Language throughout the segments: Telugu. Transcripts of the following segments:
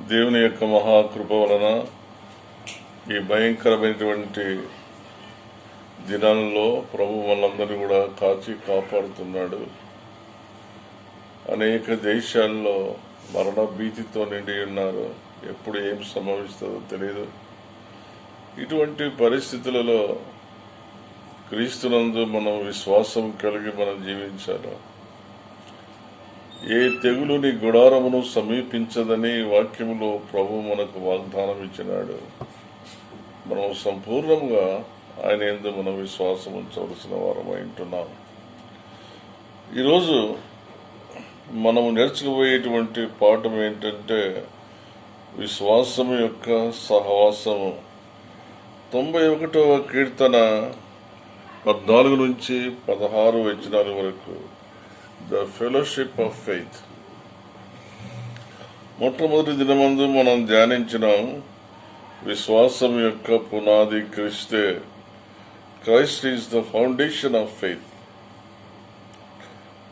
దేవుని యొక్క మహాకృప వలన ఈ భయంకరమైనటువంటి దినాల్లో ప్రభు మనందరినీ కూడా కాచి కాపాడుతున్నాడు. అనేక దేశాల్లో మరణ భీతితో నిండి ఉన్నారు. ఎప్పుడు ఏం సంభవిస్తుందో తెలియదు ఇటువంటి పరిస్థితులలో క్రీస్తునందు మనం విశ్వాసం కలిగి మనం జీవించాలి. ఏ తెగులు నీ గుడారమును సమీపించదని వాక్యములో ప్రభు మనకు వాగ్దానం ఇచ్చినాడు. మనం సంపూర్ణంగా ఆయన ఎందు మనం విశ్వాసం ఉంచవలసిన వారమై ఉంటున్నాం. ఈరోజు మనం నేర్చుకుపోయేటువంటి పాఠం ఏంటంటే విశ్వాసం యొక్క సహవాసము. తొంభై ఒకటవ కీర్తన పద్నాలుగు నుంచి పదహారు వచనాల వరకు ద ఫెలోషిప్ ఆఫ్ ఫెయిత్ మొట్టమొదటి దినమందు మనం ధ్యానించినాం విశ్వాసం యొక్క పునాది క్రిస్తే. Christ is the foundation of faith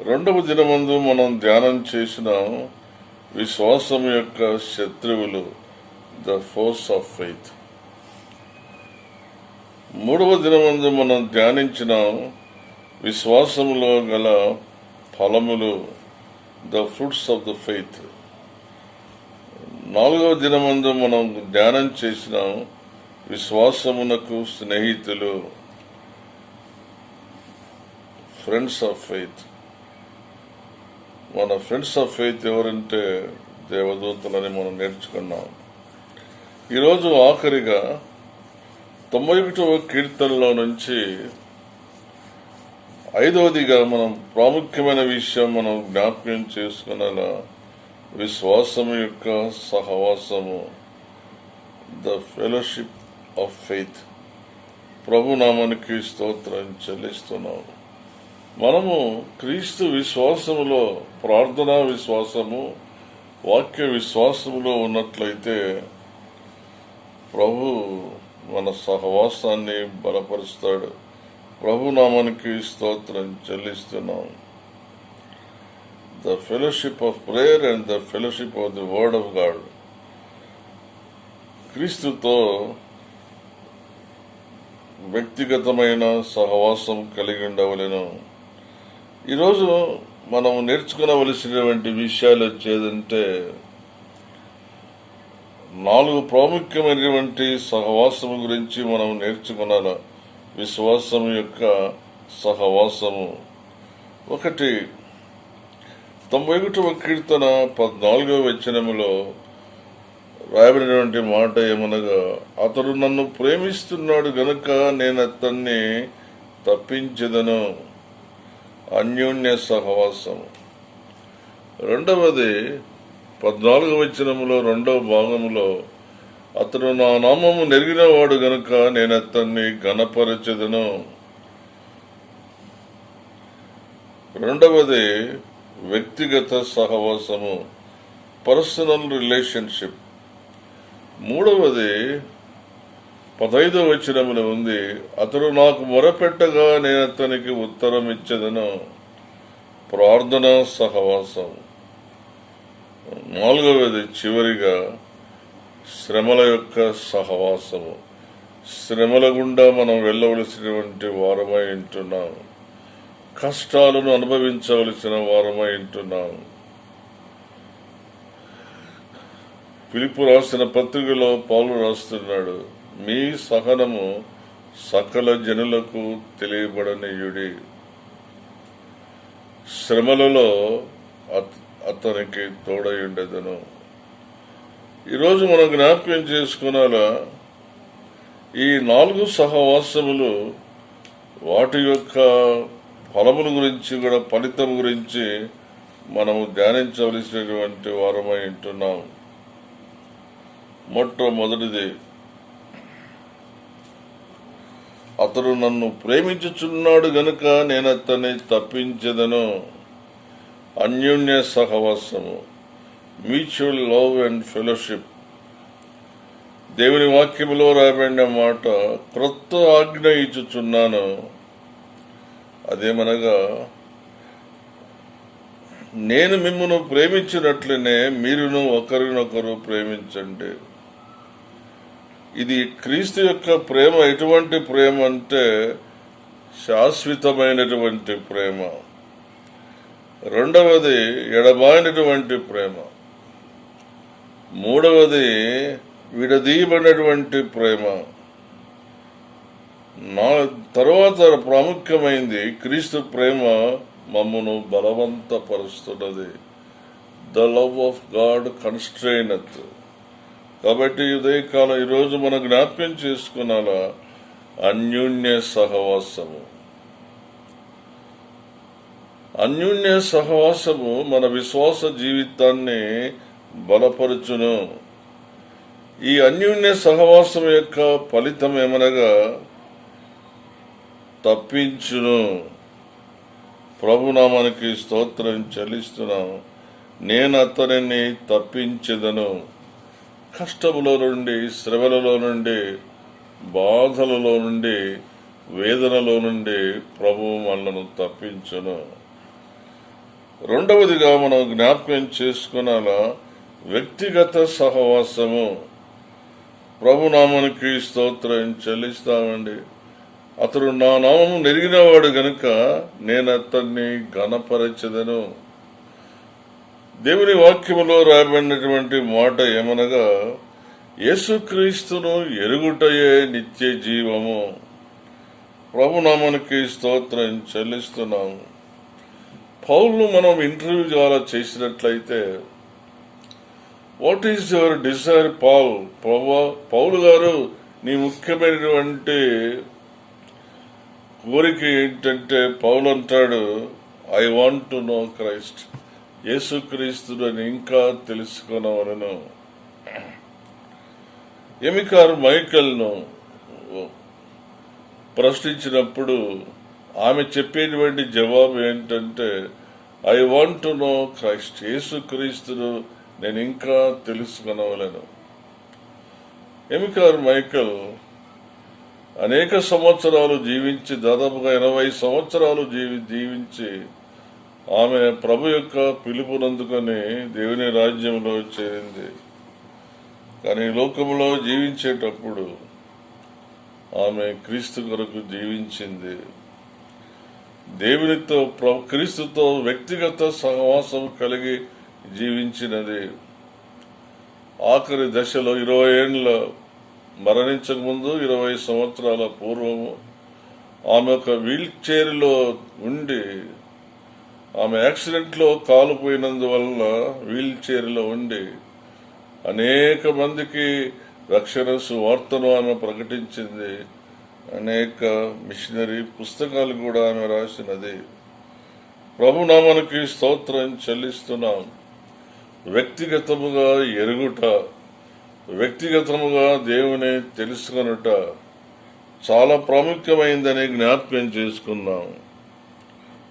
రెండవ దినమందు మనం ధ్యానం చేసిన విశ్వాసం యొక్క శత్రువులు ద ఫోర్స్ ఆఫ్ ఫెయిత్ మూడవ దినమందు మనం ధ్యానించిన విశ్వాసంలో గల ఫలములు the fruits of the faith నాలుగవ దినమందు మనం ధ్యానం చేసిన. విశ్వాసమునకు స్నేహితులు ఫ్రెండ్స్ ఆఫ్ ఫెయిత్ మన ఫ్రెండ్స్ ఆఫ్ ఫెయిత్ ఎవరంటే దేవదూతలని మనం నేర్చుకున్నాం. ఈరోజు ఆఖరిగా తొంభై ఒకటవ కీర్తనలో నుంచి ఐదవదిగా మనం ప్రాముఖ్యమైన విషయం మనం జ్ఞాపకం చేసుకునేలా విశ్వాసం యొక్క సహవాసము ద ఫెలోషిప్ ఆఫ్ ఫెయిత్ ప్రభు నామానికి స్తోత్రం చెల్లిస్తున్నాము. మనము క్రీస్తు విశ్వాసములో ప్రార్థనా విశ్వాసము వాక్య విశ్వాసములో ఉన్నట్లయితే ప్రభు మన సహవాసాన్ని బలపరుస్తాడు. ప్రభు నామానికి స్తోత్రం చెల్లిస్తున్నాం. The fellowship of prayer and the fellowship of the word of God క్రీస్తుతో వ్యక్తిగతమైన సహవాసం కలిగి ఉండవలను ఈరోజు మనం నేర్చుకునవలసినటువంటి విషయాలు వచ్చేదంటే నాలుగు ప్రాముఖ్యమైనటువంటి సహవాసం గురించి మనం నేర్చుకున్నాను. విశ్వాసం యొక్క సహవాసము. ఒకటి తొంభై ఒకటవ కీర్తన పద్నాలుగవ వచనములో రాయబడినటువంటి మాట ఏమనగా అతడు నన్ను ప్రేమిస్తున్నాడు గనుక నేను అతన్ని తప్పించదను. అన్యోన్య సహవాసము. రెండవది పద్నాలుగు వచనములో రెండవ భాగములో అతడు నా నామము నెరిగినవాడు గనుక నేను అతన్ని గణపరచెదను రెండవది వ్యక్తిగత సహవాసము పర్సనల్ రిలేషన్షిప్ మూడవది పదైదవ వచనములో ఉంది అతడు నాకు మొరపెట్టగా నేను అతనికి ఉత్తరం ఇచ్చేదను ప్రార్థన సహవాసం. నాలుగవది చివరిగా శ్రమల యొక్క సహవాసము. శ్రమల గుండా మనం వెళ్ళవలసినటువంటి వారమై ఉంటున్నాం. కష్టాలను అనుభవించవలసిన వారమై ఉంటున్నాం. పిలుపు రాసిన పత్రికలో పాలు రాస్తున్నాడు మీ సహనము సకల జనులకు తెలియబడనీయుడి. శ్రమలలో అతనికి తోడై ఈరోజు మనం జ్ఞాపకం చేసుకున్నాలా ఈ నాలుగు సహవాసములు వాటి యొక్క ఫలముల గురించి కూడా ఫలితం గురించి మనము ధ్యానించవలసినటువంటి వారమై ఉంటున్నాం. మొట్టమొదటిది అతడు నన్ను ప్రేమించుచున్నాడు గనుక నేను అతన్ని తప్పించదను. అన్యోన్య సహవాసము. మ్యూచువల్ లవ్ అండ్ ఫెలోషిప్ దేవుని వాక్యములో రాబడిన మాట క్రొత్త ఆజ్ఞ ఇచ్చుచున్నాను. అదేమనగా నేను మిమ్మను ప్రేమించినట్లనే మీరును ఒకరినొకరు ప్రేమించండి. ఇది క్రీస్తు యొక్క ప్రేమ. ఎటువంటి ప్రేమ అంటే శాశ్వతమైనటువంటి ప్రేమ. రెండవది ఎడబాయినటువంటి ప్రేమ. మూడవది విడదీయబడినటువంటి ప్రేమ. నా తర్వాత ప్రాముఖ్యమైంది క్రీస్తు ప్రేమ మమ్మను బలవంతపరుస్తున్నది. The love of God constraineth కాబట్టి ఉదయకాలం ఈరోజు మనం జ్ఞాప్యం చేసుకున్నాలా అన్యోన్య సహవాసము. అన్యోన్య సహవాసము మన విశ్వాస జీవితాన్ని బలపరుచును. ఈ అన్యోన్య సహవాసం యొక్క ఫలితం ఏమనగా తప్పించును. ప్రభునామానికి స్తోత్రం చెల్లిస్తున్నాను నేను అతనిని తప్పించదను. కష్టములో నుండి శ్రమలలో నుండి బాధలలో నుండి వేదనలో నుండి ప్రభువు మనలను తప్పించును. రెండవదిగా మనం జ్ఞాపకం చేసుకున్నాలా వ్యక్తిగత సహవాసము. ప్రభునామానికి స్తోత్రం చెల్లిస్తామండి. అతడు నా నామము నెరిగినవాడు గనుక నేను అతన్ని ఘనపరచదను. దేవుని వాక్యములో రాబడినటువంటి మాట ఏమనగా యేసుక్రీస్తును ఎరుగుటయే నిత్య జీవము. ప్రభునామానికి స్తోత్రం చెల్లిస్తున్నాము. పౌల్ను మనం ఇంటర్వ్యూ ద్వారా చేసినట్లయితే what is your desire Paul Paulu గారు నీ ముఖ్యమైనటువంటి కోరిక ఏంటంటే పౌలు అంటాడు I want to know Christ యేసుక్రీస్తుడు అని ఇంకా తెలుసుకునవలను. ఎమికారు మైకల్ను ప్రశ్నించినప్పుడు ఆమె చెప్పేటువంటి జవాబు ఏంటంటే I want to know Christ యేసుక్రీస్తును నేను ఇంకా తెలుసుకునవలను. ఎమికార్ మైకల్ అనేక సంవత్సరాలు జీవించి దాదాపుగా ఎనభై సంవత్సరాలు జీవి జీవించి ఆమె ప్రభు యొక్క పిలుపునందుకొని దేవుని రాజ్యంలో చేరింది. కానీ లోకంలో జీవించేటప్పుడు ఆమె క్రీస్తు కొరకు జీవించింది. దేవునితో క్రీస్తుతో వ్యక్తిగత సహవాసం కలిగి జీవించినది. ఆఖరి దశలో ఇరవై ఏండ్ల మరణించక ముందు ఇరవై సంవత్సరాల పూర్వము ఆమె ఒక వీల్ చైర్లో ఉండి ఆమె యాక్సిడెంట్లో కాలుపోయినందువల్ల వీల్ చైర్లో ఉండి అనేక మందికి రక్షణ సువార్తను ఆమె ప్రకటించింది. అనేక మిషనరీ పుస్తకాలు కూడా ఆమె రాసినది. ప్రభునామానికి స్తోత్రం చెల్లిస్తున్నాం. వ్యక్తిగతముగా ఎరుగుట వ్యక్తిగతముగా దేవుని తెలుసుకొనుట చాలా ప్రాముఖ్యమైందని జ్ఞాపకం చేసుకున్నాం.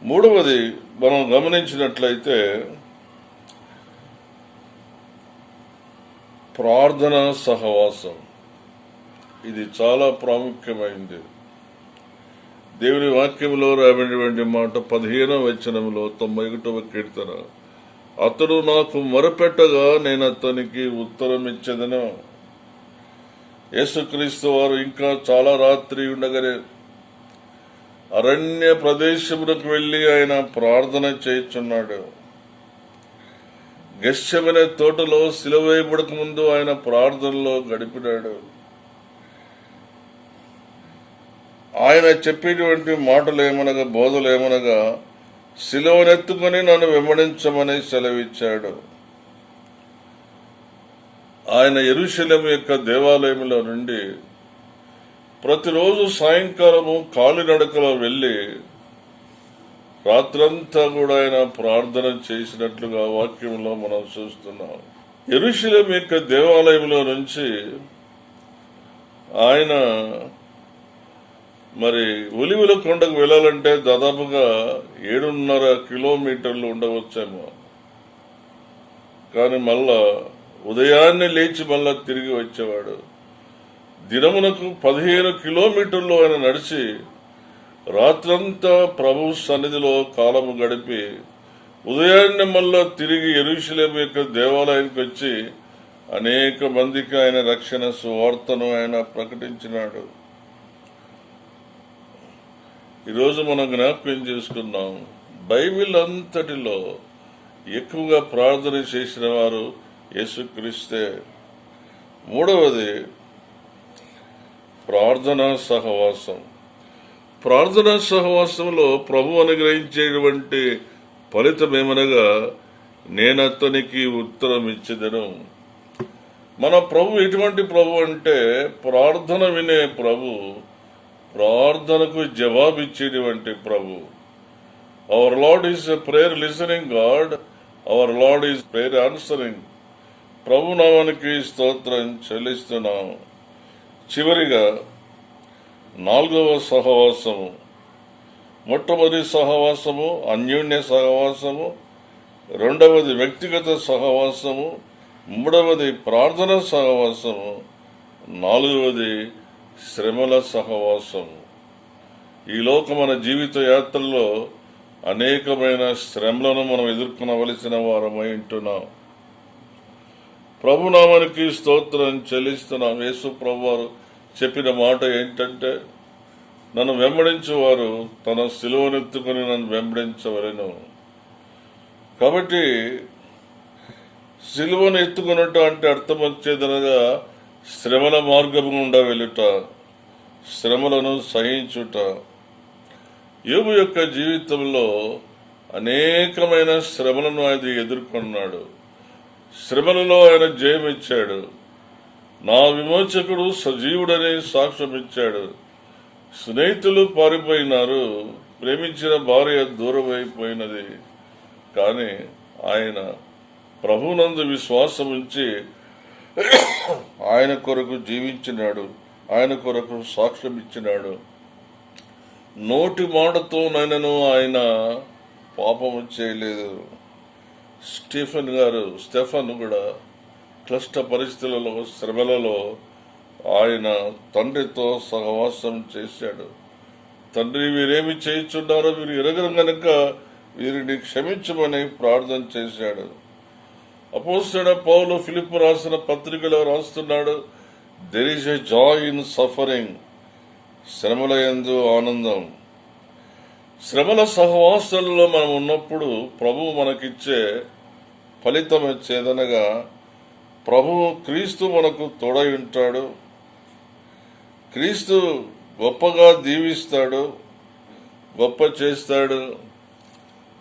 మూడవది మనం గమనించినట్లయితే ప్రార్థన సహవాసం. ఇది చాలా ప్రాముఖ్యమైంది. దేవుని వాక్యంలో రాబడినటువంటి మాట పదిహేనవ వచనంలో తొంభై ఒకటవ కీర్తన. అతడు నాకు మొరపెట్టగా నేను అతనికి ఉత్తరం ఇచ్చేదను. యేసుక్రీస్తు వారు ఇంకా చాలా రాత్రి ఉండగానే అరణ్య ప్రదేశములకు వెళ్ళి ఆయన ప్రార్థన చేయుచున్నాడు. గశ్యమనే తోటలో సిలవేయబడక ముందు ఆయన ప్రార్థనలో గడిపినాడు. ఆయన చెప్పేటువంటి మాటలు ఏమనగా బోధలు ఏమనగా సిలువనెత్తుకొని నన్ను వెంబడించమని సెలవిచ్చాడు. ఆయన ఎరుశలం యొక్క దేవాలయంలో నుండి ప్రతిరోజు సాయంకాలము కాలినడకలో వెళ్ళి రాత్రంతా కూడా ఆయన ప్రార్థన చేసినట్లుగా వాక్యంలో మనం చూస్తున్నాం. ఎరుశలం యొక్క దేవాలయంలో నుంచి ఆయన మరి ఒలివుల కొండకు వెళ్ళాలంటే దాదాపుగా ఏడున్నర కిలోమీటర్లు ఉండవచ్చేమో. కానీ మళ్ళా ఉదయాన్నే లేచి మళ్ళా తిరిగి వచ్చేవాడు. దినమునకు పదిహేను కిలోమీటర్లు ఆయన నడిచి రాత్రంతా ప్రభు సన్నిధిలో కాలము గడిపి ఉదయాన్నే మళ్ళా తిరిగి ఎరుషలేం యొక్క దేవాలయానికి వచ్చి అనేక మందికి ఆయన రక్షణ సువార్తను ఆయన ప్రకటించినాడు. ఈరోజు మనం జ్ఞాపకం చేసుకున్నాం బైబిల్ అంతటిలో ఎక్కువగా ప్రార్థన చేసిన వారు యేసుక్రీస్తే. మూడవది ప్రార్థనా సహవాసం. ప్రార్థనా సహవాసంలో ప్రభు అనుగ్రహించేటువంటి ఫలితం ఏమనగా నేనతనికి ఉత్తరం ఇచ్చేదను. మన ప్రభు ఎటువంటి ప్రభు అంటే ప్రార్థన వినే ప్రభు ప్రార్థనకు జవాబిచ్చేటువంటి ప్రభు. Our Lord is prayer listening God our Lord is prayer answering ప్రభు నామానికి స్తోత్రం చెల్లిస్తున్నాం. చివరిగా నాలుగవ సహవాసము. మొట్టమొదటి సహవాసము అన్యోన్య సహవాసము రెండవది వ్యక్తిగత సహవాసము మూడవది ప్రార్థన సహవాసము నాలుగవది శ్రమల సహవాసం. ఈ లోక మన జీవిత యాత్రలో అనేకమైన శ్రమలను మనం ఎదుర్కొనవలసిన వారమై ఉంటున్నాం. ప్రభునామానికి స్తోత్రం చెల్లిస్తున్నాం. యేసు ప్రభు వారు చెప్పిన మాట ఏంటంటే నన్ను వెంబడించేవారు తన సిలువనెత్తుకుని నన్ను వెంబడించవలను. కాబట్టి సిలువను ఎత్తుకున్నట్టు అంటే అర్థం వచ్చేదనగా శ్రమల మార్గము గుండా వెళ్ళుట శ్రమలను సహించుట. యోబు యొక్క జీవితంలో అనేకమైన శ్రమలను ఆయన ఎదుర్కొన్నాడు. శ్రమలలో ఆయన జయమిచ్చాడు. నా విమోచకుడు సజీవుడని సాక్ష్యం ఇచ్చాడు స్నేహితులు పారిపోయినారు ప్రేమించిన భార్య దూరమైపోయినది. కానీ ఆయన ప్రభునందు విశ్వాసం ఉంచి ఆయన కొరకు జీవించినాడు ఆయన కొరకు సాక్ష్యం ఇచ్చినాడు. నోటి మాటతో నైనను ఆయన పాపము చేయలేదు. స్టీఫెన్ గారు స్టెఫన్ కూడా క్లిష్ట పరిస్థితులలో శ్రమలలో ఆయన తండ్రితో సహవాసం చేశాడు. తండ్రి వీరేమి చేయించున్నారో వీరు ఎరగరు కనుక వీరిని క్షమించమని ప్రార్థన చేశాడు. అపోస్తుడ పౌలు ఫిలిప్ రాసిన పత్రికలో రాస్తున్నాడు? There is a joy in suffering శ్రమల ఎందు ఆనందం. శ్రమల సహవాసాలలో మనం ఉన్నప్పుడు ప్రభు మనకిచ్చే ఫలితం చేదనగా ప్రభువు క్రీస్తు మనకు తోడై ఉంటాడు. క్రీస్తు గొప్పగా దీవిస్తాడు. గొప్ప చేస్తాడు.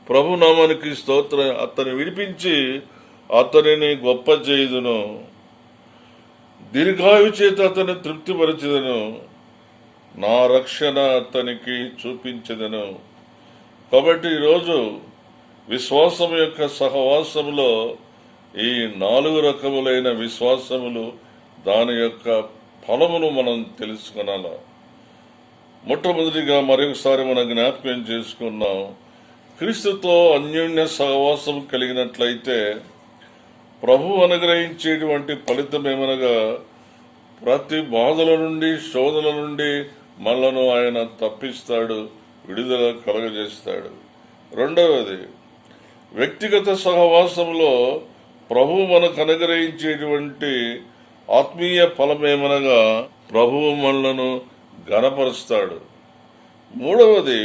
ప్రభు నామానికి స్తోత్ర. అతను విడిపించి అతనిని గొప్ప చేయుదును. దీర్ఘాయు చేత అతని తృప్తిపరచదను. నా రక్షణ అతనికి చూపించదను. కాబట్టి ఈరోజు విశ్వాసం యొక్క సహవాసములో ఈ నాలుగు రకములైన విశ్వాసములు దాని యొక్క ఫలమును మనం తెలుసుకునాల మొట్టమొదటిగా మరొకసారి మనం జ్ఞాపకం చేసుకున్నాం క్రీస్తుతో అన్యోన్య సహవాసం కలిగినట్లయితే ప్రభు అనుగ్రహించేటువంటి ఫలితం ఏమనగా ప్రతి బాధల నుండి శోధల నుండి మనలను ఆయన తప్పిస్తాడు విడుదల కలగజేస్తాడు. రెండవది వ్యక్తిగత సహవాసంలో ప్రభు మనకు అనుగ్రహించేటువంటి ఆత్మీయ ఫలమేమనగా ప్రభువు మనలను గనపరుస్తాడు మూడవది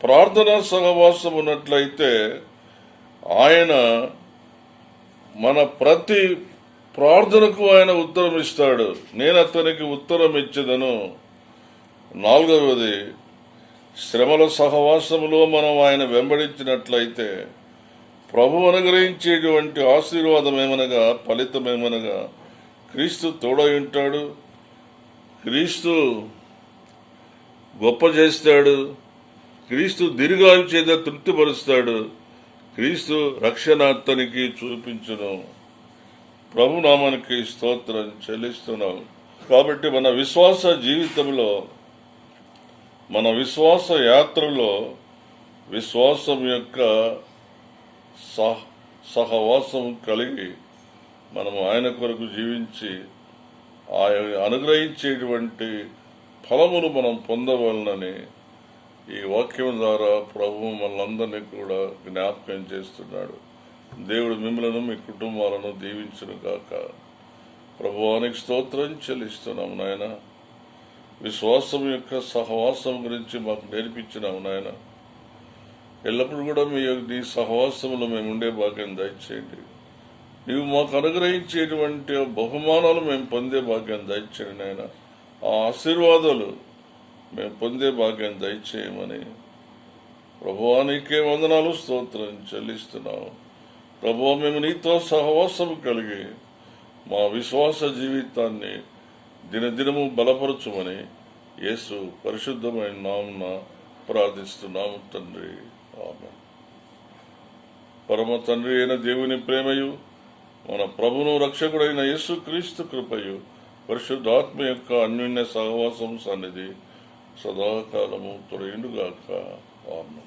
ప్రార్థనా సహవాసం ఉన్నట్లయితే ఆయన మన ప్రతి ప్రార్థనకు ఆయన ఉత్తరం ఇస్తాడు. నేను అతనికి ఉత్తరం ఇచ్చదను. నాలుగవది శ్రమల సహవాసములో మనం ఆయన వెంబడించినట్లయితే ప్రభు అనుగ్రహించేటువంటి ఆశీర్వాదం ఏమనగా ఫలితం ఏమనగా క్రీస్తు తోడై ఉంటాడు. క్రీస్తు గొప్ప చేస్తాడు. క్రీస్తు దీర్ఘాయు చేత తృప్తిపరుస్తాడు. క్రీస్తు రక్షణ అతనికి చూపించును. ప్రభు నామానికి స్తోత్రం చెల్లిస్తున్నాం. కాబట్టి మన విశ్వాస జీవితంలో మన విశ్వాస యాత్రలో విశ్వాసం యొక్క సహ సహవాసం కలిగి మనం ఆయన కొరకు జీవించి ఆయన అనుగ్రహించేటువంటి ఫలములు మనం పొందవలనని ఈ వాక్యం ద్వారా ప్రభు మనందరినీ కూడా జ్ఞాపకం చేస్తున్నాడు. దేవుడు మిమ్మలను మీ కుటుంబాలను దీవించును కాక ప్రభువానికి స్తోత్రం చెల్లిస్తున్నాం నాయన. విశ్వాసం యొక్క సహవాసం గురించి మాకు నేర్పించినావు నాయన. ఎల్లప్పుడూ కూడా మీ యొక్క- నీ సహవాసంలో మేము ఉండే భాగ్యం దయచేయండి. నీవు మాకు అనుగ్రహించేటువంటి బహుమానాలు మేము పొందే భాగ్యం దయచేయండి నాయన. ఆ ఆశీర్వాదాలు మేము పొందే భాగ్యం దయచేయమని ప్రభువానికే వందనాలు స్తోత్రం చెల్లిస్తున్నాం. ప్రభు మేము నీతో సహవాసం కలిగి మా విశ్వాస జీవితాన్ని దినదినము బలపరచుమని యేసు పరిశుద్ధమైన నామున ప్రార్థిస్తున్నాము తండ్రి. ఆమె పరమ తండ్రి అయిన దేవుని ప్రేమయు మన ప్రభును రక్షకుడైన యేసు క్రీస్తు కృపయు పరిశుద్ధాత్మ యొక్క అన్యోన్య సహవాసం సన్నిధి సదాకాలము తొలగిండుగాక ఆమె